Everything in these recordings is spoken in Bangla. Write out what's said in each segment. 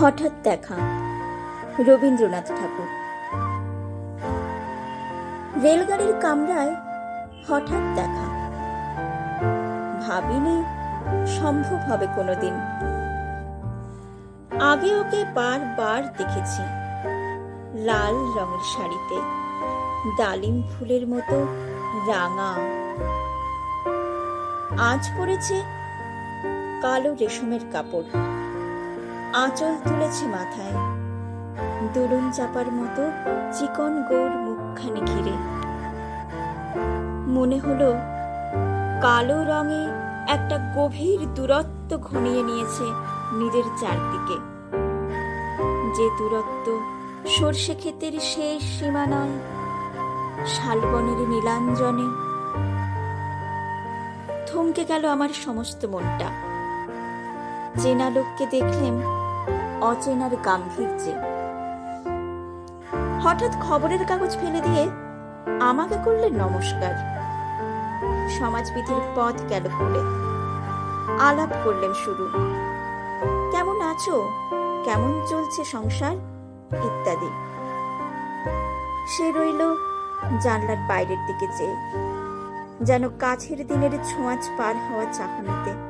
হঠাৎ দেখা। রবীন্দ্রনাথ ঠাকুর। রেলগাড়ির কামরায় হঠাৎ দেখা। ভাবিনি সম্ভব হবে কোনোদিন। আগে ওকে বারবার দেখেছি। লাল রঙের শাড়িতে, ডালিম ফুলের মতো রাঙা। আজ পরেছে কালো রেশমের কাপড়। আঁচল তুলেছে মাথায়। দুলুন চাপার মতো চিকন গোর মুখখানি ঘিরে। মনে হলো কালো রঙে একটা গভীর দূরত্ব ঘনিয়ে নিয়েছে নিজের চারদিকে। যে দূরত্ব সর্ষে ক্ষেতের শেষ সীমানায়, শালবনের নীলাঞ্জনে। থমকে গেল আমার সমস্ত মনটা। চেনা লোককে দেখলেম অচেনার গাম্ভীর্যে। হঠাৎ খবরের কাগজ ফেলে দিয়ে আমাকে করলে নমস্কার। সমাজবিধির পথ গেল করে আলাপ করলেন শুরু। কেমন আছো? কেমন চলছে সংসার? ইত্যাদি। সে রইল জানলার বাইরের দিকে চেয়ে। যেন কাছের দিনের ছোঁয়াচ পার হওয়া চাহনিতে।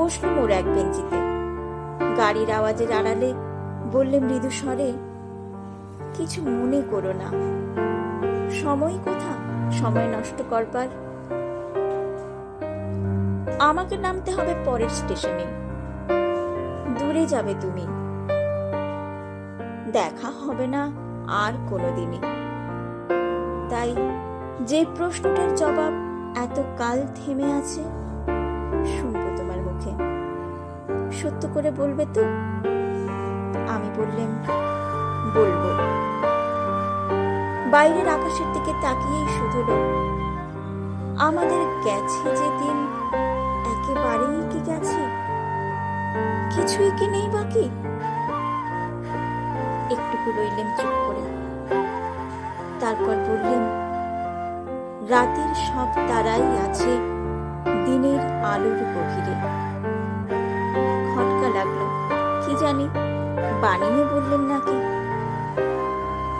বসলুম ওর এক বেঞ্চিতে। গাড়ির আওয়াজের আড়ালে বললে মৃদু স্বরে, কিছু মনে করো না। সময় কোথা? সময় নষ্ট করবার। আমাকে নামতে হবে পরের স্টেশনে। দূরে যাবে তুমি। দেখা হবে না আর কোনোদিনই। তাই যে প্রশ্নটার জবাব এত কাল থেমে আছে সত্য করে বলবে তো? আমি বললেন, বলব। বাইরের আকাশের দিকে তাকিয়েই শুধুলো আমাদের গেছে যে দিন একেবারেই কি গেছে? কিছুই কি নেই বাকি? একটুকু রইলেন চুপ করে। তারপর বললেন, রাতের সব তারাই আছে দিনের আলোর গভীরে। জানি। বানিয়ে বললেন নাকি?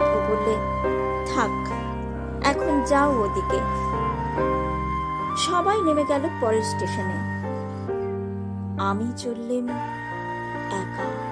ও বললে, থাক, এখন যাও ওদিকে। সবাই নেমে গেল পরের স্টেশনে। আমি চললেন একা।